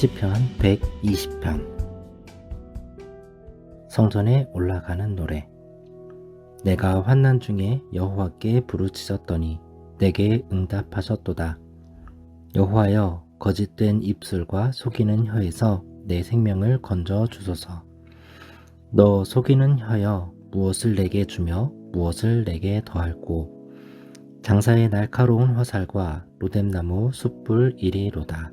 시편 120편. 성전에 올라가는 노래. 내가 환난 중에 여호와께 부르짖었더니 내게 응답하셨도다. 여호와여 거짓된 입술과 속이는 혀에서 내 생명을 건져 주소서. 너 속이는 혀여 무엇을 내게 주며 무엇을 내게 더할꼬? 장사의 날카로운 화살과 로뎀나무 숯불 이리로다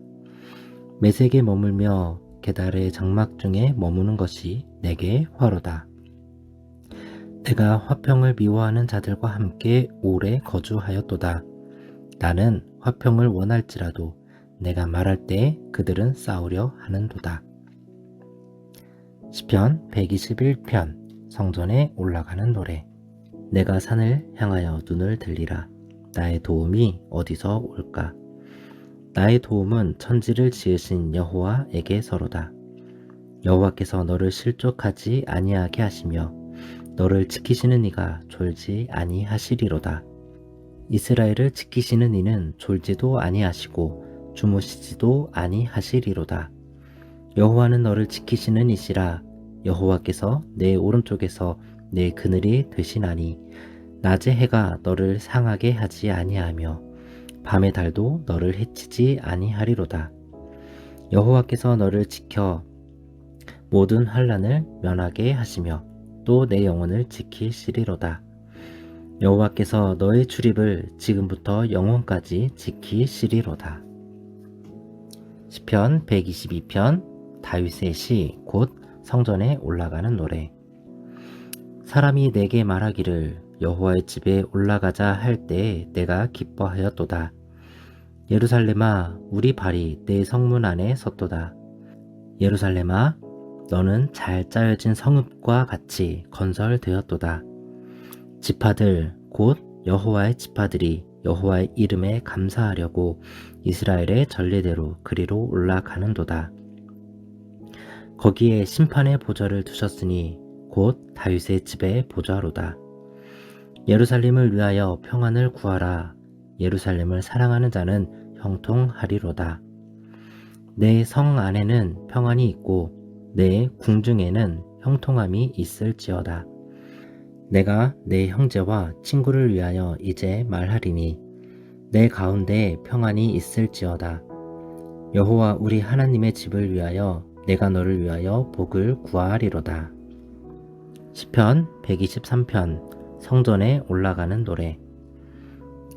매색에 머물며 계달의 장막 중에 머무는 것이 내게 화로다. 내가 화평을 미워하는 자들과 함께 오래 거주하였도다. 나는 화평을 원할지라도 내가 말할 때 그들은 싸우려 하는도다. 시편 121편 성전에 올라가는 노래 내가 산을 향하여 눈을 들리라 나의 도움이 어디서 올까 나의 도움은 천지를 지으신 여호와에게 서로다. 여호와께서 너를 실족하지 아니하게 하시며 너를 지키시는 이가 졸지 아니하시리로다. 이스라엘을 지키시는 이는 졸지도 아니하시고 주무시지도 아니하시리로다. 여호와는 너를 지키시는 이시라 여호와께서 내 오른쪽에서 내 그늘이 되시나니 낮의 해가 너를 상하게 하지 아니하며 밤의 달도 너를 해치지 아니하리로다. 여호와께서 너를 지켜 모든 환란을 면하게 하시며 또 내 영혼을 지키시리로다. 여호와께서 너의 출입을 지금부터 영원까지 지키시리로다. 시편 122편 다윗의 시 곧 성전에 올라가는 노래 사람이 내게 말하기를 여호와의 집에 올라가자 할때 내가 기뻐하였도다. 예루살렘아 우리 발이 내 성문 안에 섰도다. 예루살렘아 너는 잘 짜여진 성읍과 같이 건설되었도다. 지파들 곧 여호와의 지파들이 여호와의 이름에 감사하려고 이스라엘의 전례대로 그리로 올라가는도다. 거기에 심판의 보좌를 두셨으니 곧 다윗의 집의 보좌로다. 예루살렘을 위하여 평안을 구하라. 예루살렘을 사랑하는 자는 형통하리로다. 내 성 안에는 평안이 있고 내 궁중에는 형통함이 있을지어다. 내가 내 형제와 친구를 위하여 이제 말하리니 내 가운데 평안이 있을지어다. 여호와 우리 하나님의 집을 위하여 내가 너를 위하여 복을 구하리로다. 시편 123편 성전에 올라가는 노래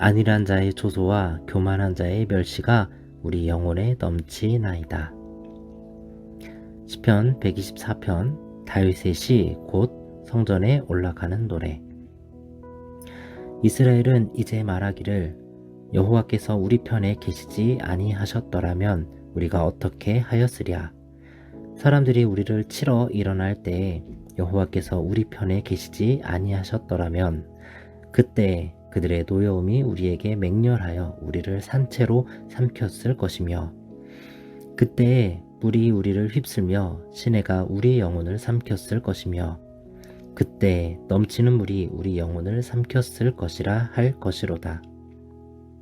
안일한 자의 조소와 교만한 자의 멸시가 우리 영혼에 넘치나이다. 시편 124편 다윗의 시 곧 성전에 올라가는 노래 이스라엘은 이제 말하기를 여호와께서 우리 편에 계시지 아니하셨더라면 우리가 어떻게 하였으랴 사람들이 우리를 치러 일어날 때에 여호와께서 우리 편에 계시지 아니하셨더라면 그때 그들의 노여움이 우리에게 맹렬하여 우리를 산채로 삼켰을 것이며 그때에 물이 우리를 휩쓸며 시내가 우리의 영혼을 삼켰을 것이며 그때 넘치는 물이 우리 영혼을 삼켰을 것이라 할 것이로다.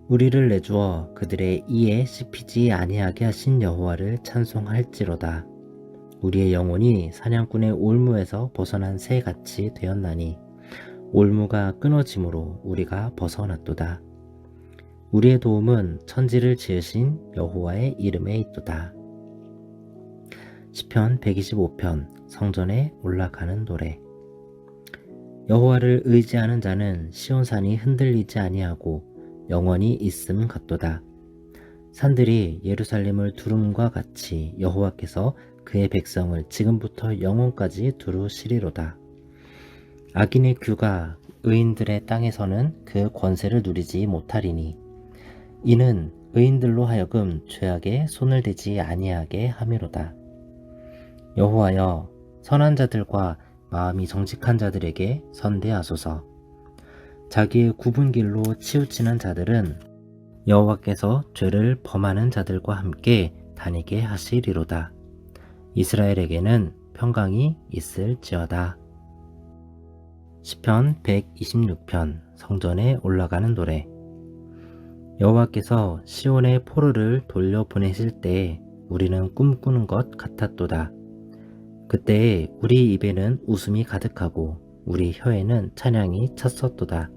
우리를 내주어 그들의 이에 씹히지 아니하게 하신 여호와를 찬송할지로다. 우리의 영혼이 사냥꾼의 올무에서 벗어난 새같이 되었나니 올무가 끊어짐으로 우리가 벗어났도다. 우리의 도움은 천지를 지으신 여호와의 이름에 있도다. 시편 125편 성전에 올라가는 노래 여호와를 의지하는 자는 시온산이 흔들리지 아니하고 영원히 있음 같도다. 산들이 예루살렘을 두름과 같이 여호와께서 그의 백성을 지금부터 영원까지 두루시리로다. 악인의 규가 의인들의 땅에서는 그 권세를 누리지 못하리니 이는 의인들로 하여금 죄악에 손을 대지 아니하게 함이로다. 여호와여 선한 자들과 마음이 정직한 자들에게 선대하소서. 자기의 굽은 길로 치우치는 자들은 여호와께서 죄를 범하는 자들과 함께 다니게 하시리로다. 이스라엘에게는 평강이 있을지어다. 시편 126편 성전에 올라가는 노래 여호와께서 시온의 포로를 돌려 보내실 때 우리는 꿈꾸는 것 같았도다. 그때에 우리 입에는 웃음이 가득하고 우리 혀에는 찬양이 찼었도다.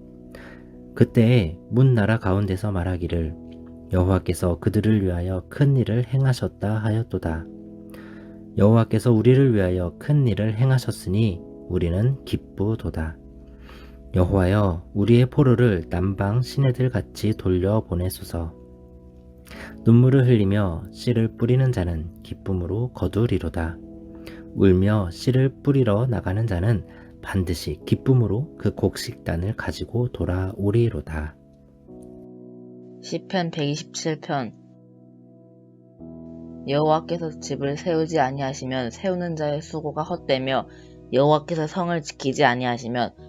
그때에 문 나라 가운데서 말하기를 여호와께서 그들을 위하여 큰 일을 행하셨다 하였도다. 여호와께서 우리를 위하여 큰 일을 행하셨으니 우리는 기쁘도다. 여호와여 우리의 포로를 남방 시내들 같이 돌려 보내소서. 눈물을 흘리며 씨를 뿌리는 자는 기쁨으로 거두리로다. 울며 씨를 뿌리러 나가는 자는 반드시 기쁨으로 그 곡식단을 가지고 돌아오리로다. 시편 127편 여호와께서 집을 세우지 아니하시면 세우는 자의 수고가 헛되며 여호와께서 성을 지키지 아니하시면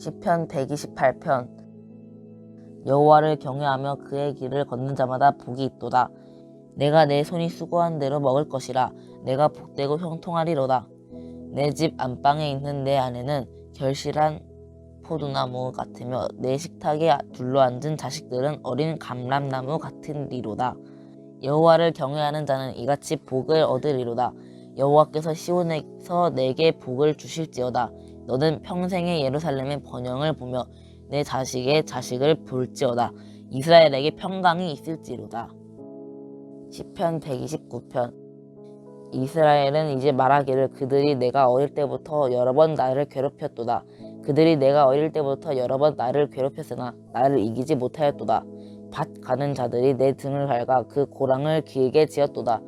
시편 128편 여호와를 경외하며 그의 길을 걷는 자마다 복이 있도다. 내가 내 손이 수고한 대로 먹을 것이라 내가 복되고 형통하리로다. 내 집 안방에 있는 내 아내는 결실한 포도나무 같으며 내 식탁에 둘러앉은 자식들은 어린 감람나무 같으리로다. 여호와를 경외하는 자는 이같이 복을 얻으리로다. 여호와께서 시온에서 내게 복을 주실지어다. 너는 평생의 예루살렘의 번영을 보며 내 자식의 자식을 볼지어다. 이스라엘에게 평강이 있을지로다. 시편 129편 이스라엘은 이제 말하기를 그들이 내가 어릴 때부터 여러 번 나를 괴롭혔도다. 그들이 내가 어릴 때부터 여러 번 나를 괴롭혔으나 나를 이기지 못하였도다. 밭 가는 자들이 내 등을 갉아 그 고랑을 길게 지었도다.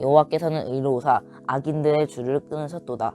여호와께서는 의로우사 악인들의 줄을 끊으셨도다.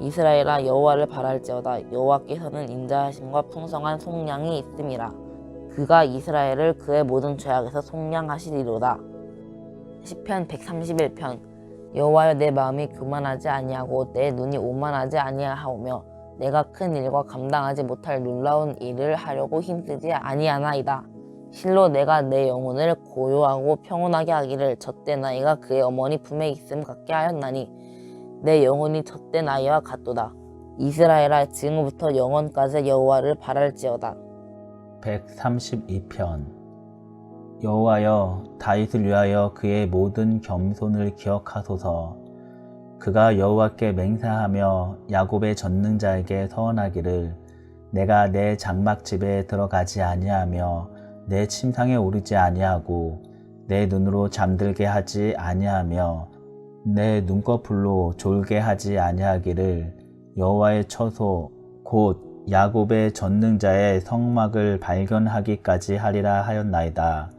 이스라엘아 여호와를 바랄지어다 여호와께서는 인자하심과 풍성한 속량이 있음이라 그가 이스라엘을 그의 모든 죄악에서 속량하시리로다. 시편 131편 여호와여 내 마음이 교만하지 아니하고 내 눈이 오만하지 아니하오며 내가 큰 일과 감당하지 못할 놀라운 일을 하려고 힘쓰지 아니하나이다. 실로 내가 내 영혼을 고요하고 평온하게 하기를 젖된 아이가 그의 어머니 품에 있음 같게 하였나니 내 영혼이 젖된 아이와 같도다. 이스라엘아 지금부터 영원까지 여호와를 바랄지어다. 132편 여호와여 다윗을 위하여 그의 모든 겸손을 기억하소서 그가 여호와께 맹세하며 야곱의 전능자에게 서원하기를 내가 내 장막집에 들어가지 아니하며 내 침상에 오르지 아니하고 내 눈으로 잠들게 하지 아니하며 내 눈꺼풀로 졸게 하지 아니하기를 여호와의 처소 곧 야곱의 전능자의 성막을 발견하기까지 하리라 하였나이다.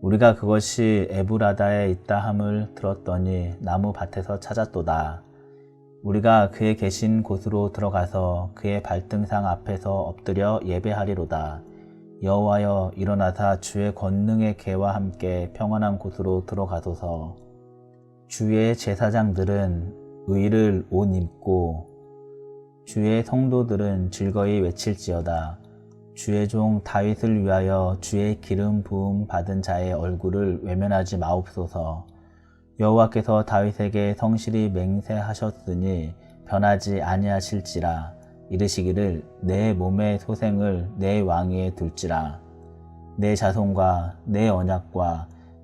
우리가 그것이 에브라다에 있다 함을 들었더니 나무 밭에서 찾았도다. 우리가 그의 계신 곳으로 들어가서 그의 발등상 앞에서 엎드려 예배하리로다. 여호와여 일어나사 주의 권능의 개와 함께 평안한 곳으로 들어가소서. 주의 제사장들은 의를 옷 입고 주의 성도들은 즐거이 외칠지어다. 주의 종 다윗을 위하여 주의 기름 부음 받은 자의 얼굴을 외면하지 마옵소서. 여호와께서 다윗에게 성실히 맹세하셨으니 변하지 아니하실지라 이르시기를 내 몸의 소생을 내 왕위에 둘지라 내 자손과 내 언약과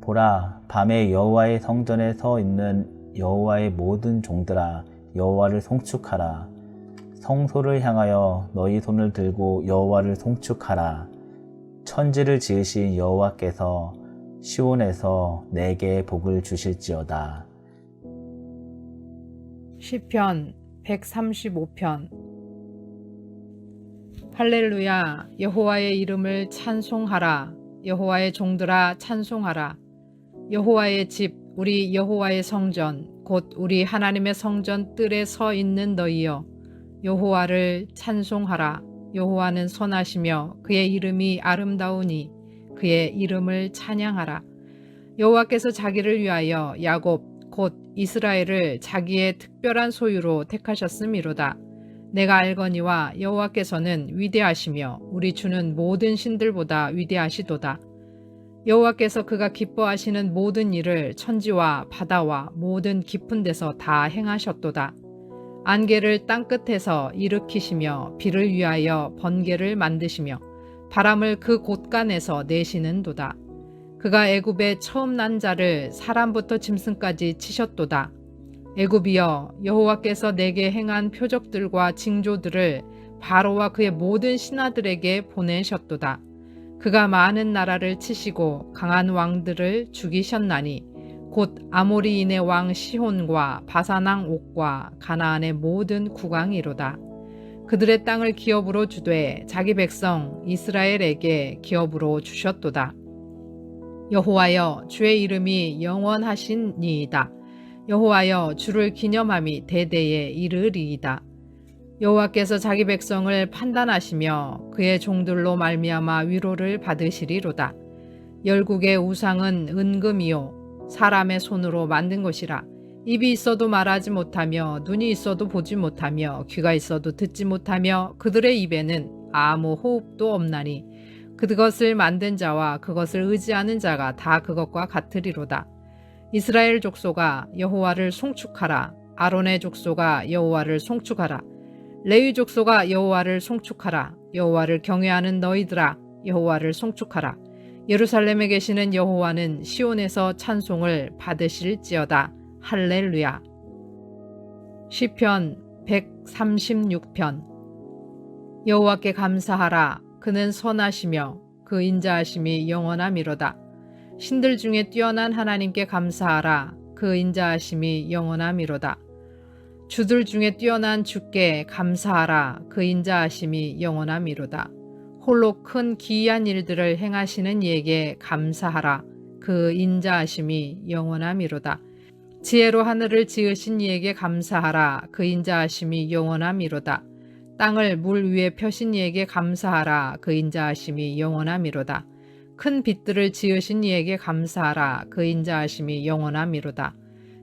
보라 밤에 여호와의 성전에 서 있는 여호와의 모든 종들아 여호와를 송축하라. 성소를 향하여 너희 손을 들고 여호와를 송축하라. 천지를 지으신 여호와께서 시온에서 내게 복을 주실지어다. 시편 135편. 할렐루야 여호와의 이름을 찬송하라. 여호와의 종들아 찬송하라 여호와의 집 우리 여호와의 성전 곧 우리 하나님의 성전 뜰에 서 있는 너희여 여호와를 찬송하라 여호와는 선하시며 그의 이름이 아름다우니 그의 이름을 찬양하라 여호와께서 자기를 위하여 야곱 곧 이스라엘을 자기의 특별한 소유로 택하셨음이로다. 내가 알거니와 여호와께서는 위대하시며 우리 주는 모든 신들보다 위대하시도다. 여호와께서 그가 기뻐하시는 모든 일을 천지와 바다와 모든 깊은 데서 다 행하셨도다. 안개를 땅 끝에서 일으키시며 비를 위하여 번개를 만드시며 바람을 그 곳간에서 내시는도다. 그가 애굽에 처음 난 자를 사람부터 짐승까지 치셨도다. 애굽이여 여호와께서 내게 행한 표적들과 징조들을 바로와 그의 모든 신하들에게 보내셨도다. 그가 많은 나라를 치시고 강한 왕들을 죽이셨나니 곧 아모리인의 왕 시혼과 바사낭 옥과 가나안의 모든 국왕이로다. 그들의 땅을 기업으로 주되 자기 백성 이스라엘에게 기업으로 주셨도다. 여호와여 주의 이름이 영원하신니이다. 여호와여 주를 기념함이 대대에 이르리이다. 여호와께서 자기 백성을 판단하시며 그의 종들로 말미암아 위로를 받으시리로다. 열국의 우상은 은금이요 사람의 손으로 만든 것이라 입이 있어도 말하지 못하며 눈이 있어도 보지 못하며 귀가 있어도 듣지 못하며 그들의 입에는 아무 호흡도 없나니 그것을 만든 자와 그것을 의지하는 자가 다 그것과 같으리로다. 이스라엘 족소가 여호와를 송축하라. 아론의 족소가 여호와를 송축하라. 레위 족소가 여호와를 송축하라. 여호와를 경외하는 너희들아 여호와를 송축하라. 예루살렘에 계시는 여호와는 시온에서 찬송을 받으실지어다. 할렐루야. 시편 136편 여호와께 감사하라. 그는 선하시며 그 인자하심이 영원함이로다. 신들 중에 뛰어난 하나님께 감사하라. 그 인자하심이 영원함이로다. 주들 중에 뛰어난 주께 감사하라. 그 인자하심이 영원함이로다. 홀로 큰 기이한 일들을 행하시는 이에게 감사하라. 그 인자하심이 영원함이로다. 지혜로 하늘을 지으신 이에게 감사하라. 그 인자하심이 영원함이로다. 땅을 물 위에 펴신 이에게 감사하라. 그 인자하심이 영원함이로다. 큰 빛들을 지으신 이에게 감사하라. 그 인자하심이 영원함이로다.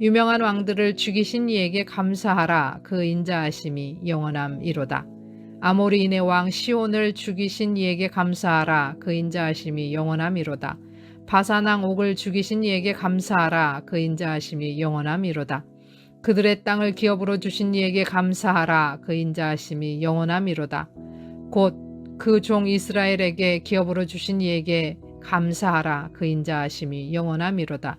유명한 왕들을 죽이신 이에게 감사하라. 그 인자하심이 영원함이로다. 아모리인의 왕 시온을 죽이신 이에게 감사하라. 그 인자하심이 영원함이로다. 바사낭 옥을 죽이신 이에게 감사하라. 그 인자하심이 영원함이로다. 그들의 땅을 기업으로 주신 이에게 감사하라. 그 인자하심이 영원함이로다. 곧 그 종 이스라엘에게 기업으로 주신 이에게 감사하라. 그 인자하심이 영원함이로다.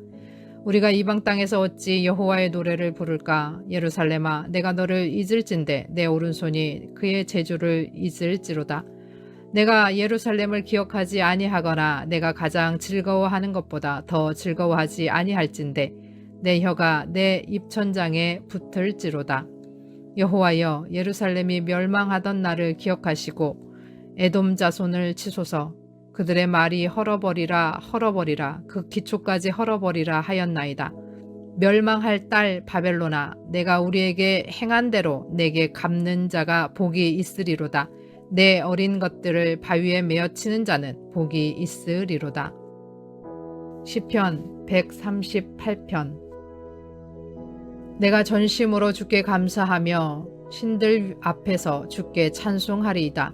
우리가 이방 땅에서 어찌 여호와의 노래를 부를까? 예루살렘아, 내가 너를 잊을진데 내 오른손이 그의 제주를 잊을지로다. 내가 예루살렘을 기억하지 아니하거나 내가 가장 즐거워하는 것보다 더 즐거워하지 아니할진데 내 혀가 내 입천장에 붙을지로다. 여호와여 예루살렘이 멸망하던 날을 기억하시고 에돔 자손을 치소서 그들의 말이 헐어버리라 헐어버리라 그 기초까지 헐어버리라 하였나이다. 멸망할 딸 바벨로나 내가 우리에게 행한 대로 내게 갚는 자가 복이 있으리로다. 내 어린 것들을 바위에 메어치는 자는 복이 있으리로다. 시편 138편 내가 전심으로 주께 감사하며 신들 앞에서 주께 찬송하리이다.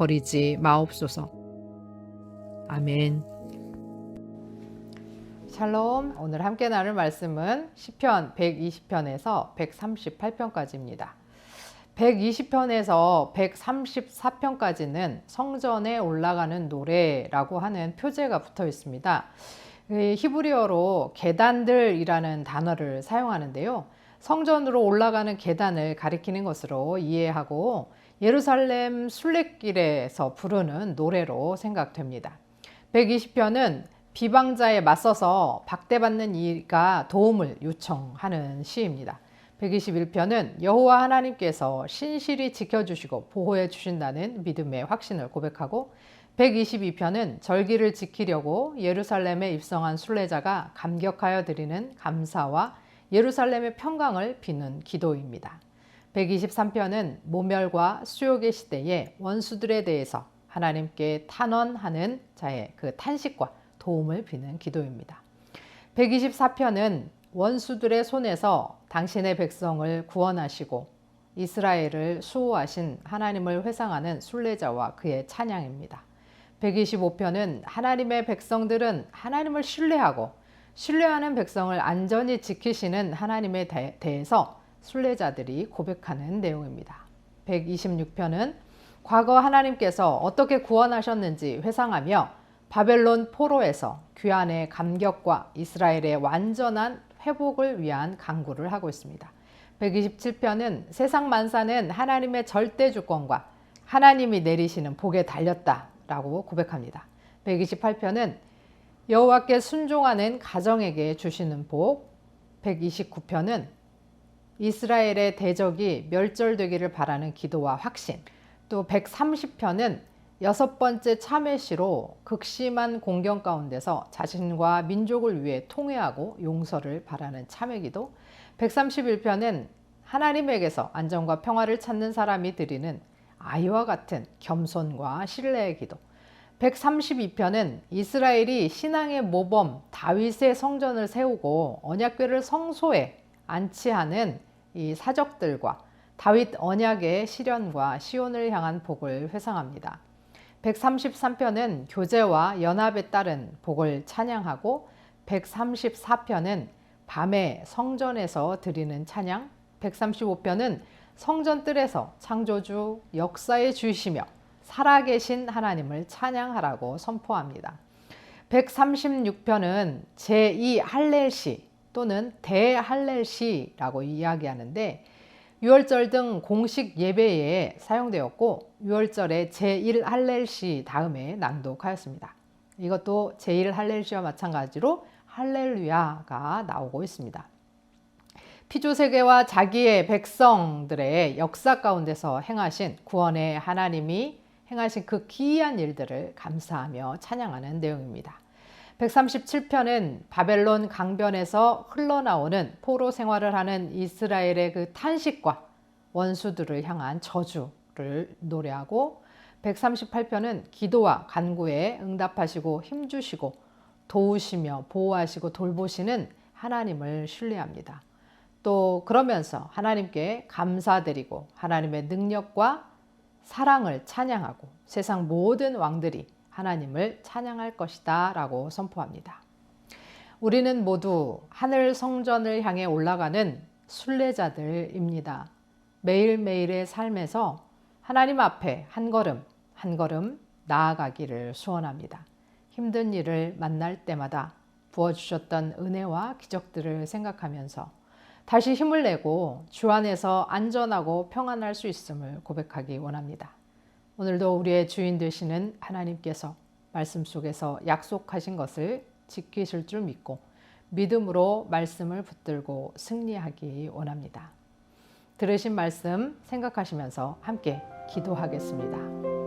버리지 마옵소서. 아멘. 샬롬. 오늘 함께 나눌 말씀은 시편 120편에서 138편까지입니다. 120편에서 134편까지는 성전에 올라가는 노래라고 하는 표제가 붙어 있습니다. 히브리어로 계단들이라는 단어를 사용하는데요. 성전으로 올라가는 계단을 가리키는 것으로 이해하고 예루살렘 순례길에서 부르는 노래로 생각됩니다. 120편은 비방자에 맞서서 박대받는 이가 도움을 요청하는 시입니다. 121편은 여호와 하나님께서 신실히 지켜주시고 보호해 주신다는 믿음의 확신을 고백하고 122편은 절기를 지키려고 예루살렘에 입성한 순례자가 감격하여 드리는 감사와 예루살렘의 평강을 비는 기도입니다. 123편은 모멸과 수욕의 시대에 원수들에 대해서 하나님께 탄원하는 자의 그 탄식과 도움을 비는 기도입니다. 124편은 원수들의 손에서 당신의 백성을 구원하시고 이스라엘을 수호하신 하나님을 회상하는 순례자와 그의 찬양입니다. 125편은 하나님의 백성들은 하나님을 신뢰하고 신뢰하는 백성을 안전히 지키시는 하나님에 대해서 순례자들이 고백하는 내용입니다. 126편은 과거 하나님께서 어떻게 구원하셨는지 회상하며 바벨론 포로에서 귀환의 감격과 이스라엘의 완전한 회복을 위한 강구를 하고 있습니다. 127편은 세상 만사는 하나님의 절대 주권과 하나님이 내리시는 복에 달렸다라고 고백합니다. 128편은 여호와께 순종하는 가정에게 주시는 복. 129편은 이스라엘의 대적이 멸절되기를 바라는 기도와 확신. 또 130편은 여섯 번째 참회시로 극심한 공경 가운데서 자신과 민족을 위해 통회하고 용서를 바라는 참회기도 131편은 하나님에게서 안정과 평화를 찾는 사람이 드리는 아이와 같은 겸손과 신뢰의 기도 132편은 이스라엘이 신앙의 모범 다윗의 성전을 세우고 언약궤를 성소에 안치하는 이 사적들과 다윗 언약의 실현과 시온을 향한 복을 회상합니다. 133편은 교제와 연합에 따른 복을 찬양하고 134편은 밤에 성전에서 드리는 찬양, 135편은 성전 뜰에서 창조주 역사의 주이시며 살아계신 하나님을 찬양하라고 선포합니다. 136편은 제2 할렐시 또는 대할렐시라고 이야기하는데 6월절 등 공식 예배에 사용되었고 6월절에 제1 할렐시 다음에 낭독하였습니다. 이것도 제1 할렐시와 마찬가지로 할렐루야가 나오고 있습니다. 피조 세계와 자기의 백성들의 역사 가운데서 행하신 구원의 하나님이 행하신 그 기이한 일들을 감사하며 찬양하는 내용입니다. 137편은 바벨론 강변에서 흘러나오는 포로 생활을 하는 이스라엘의 그 탄식과 원수들을 향한 저주를 노래하고 138편은 기도와 간구에 응답하시고 힘주시고 도우시며 보호하시고 돌보시는 하나님을 신뢰합니다. 또 그러면서 하나님께 감사드리고 하나님의 능력과 사랑을 찬양하고 세상 모든 왕들이 하나님을 찬양할 것이다 라고 선포합니다. 우리는 모두 하늘 성전을 향해 올라가는 순례자들입니다. 매일매일의 삶에서 하나님 앞에 한 걸음 한 걸음 나아가기를 소원합니다. 힘든 일을 만날 때마다 부어주셨던 은혜와 기적들을 생각하면서 다시 힘을 내고 주 안에서 안전하고 평안할 수 있음을 고백하기 원합니다. 오늘도 우리의 주인 되시는 하나님께서 말씀 속에서 약속하신 것을 지키실 줄 믿고 믿음으로 말씀을 붙들고 승리하기 원합니다. 들으신 말씀 생각하시면서 함께 기도하겠습니다.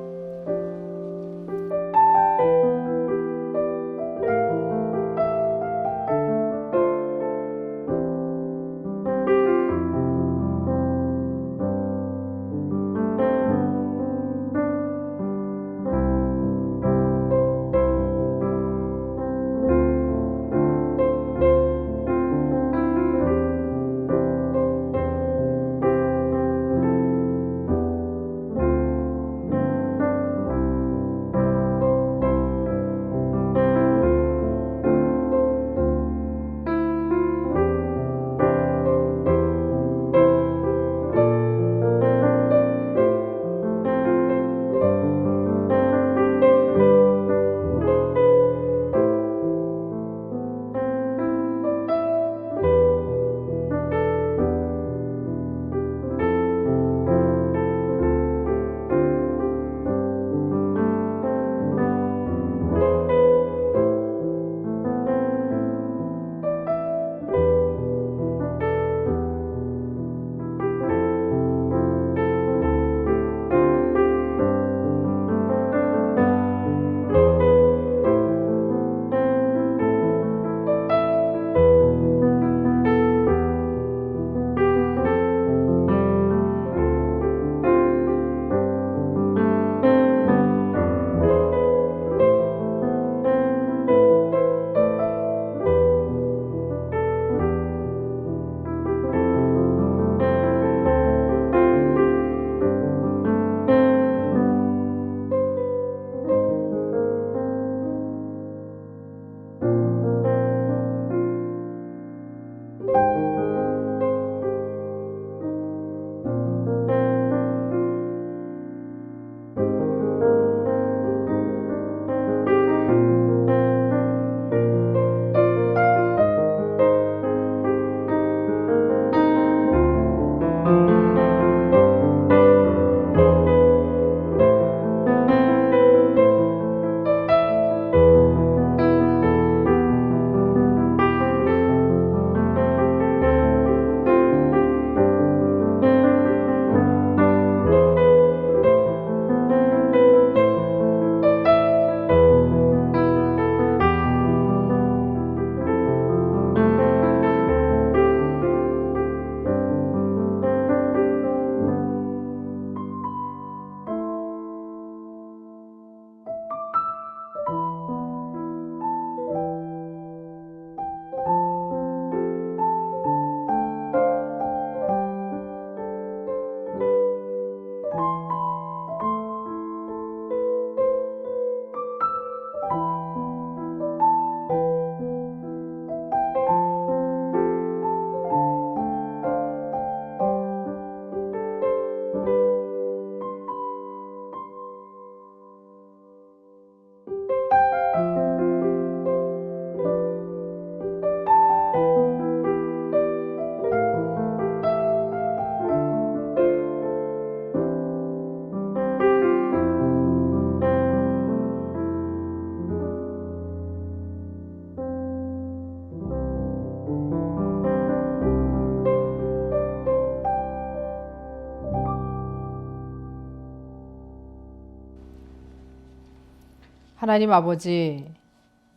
하나님 아버지,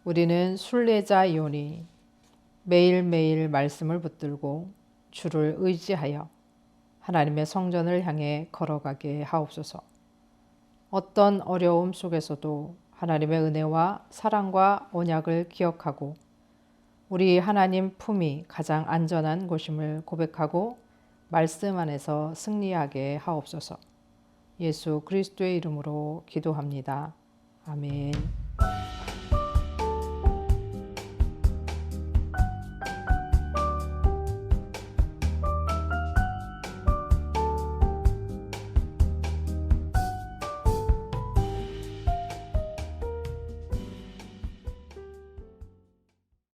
우리는 순례자이오니 매일매일 말씀을 붙들고 주를 의지하여 하나님의 성전을 향해 걸어가게 하옵소서. 어떤 어려움 속에서도 하나님의 은혜와 사랑과 언약을 기억하고 우리 하나님 품이 가장 안전한 곳임을 고백하고 말씀 안에서 승리하게 하옵소서. 예수 그리스도의 이름으로 기도합니다. 아멘.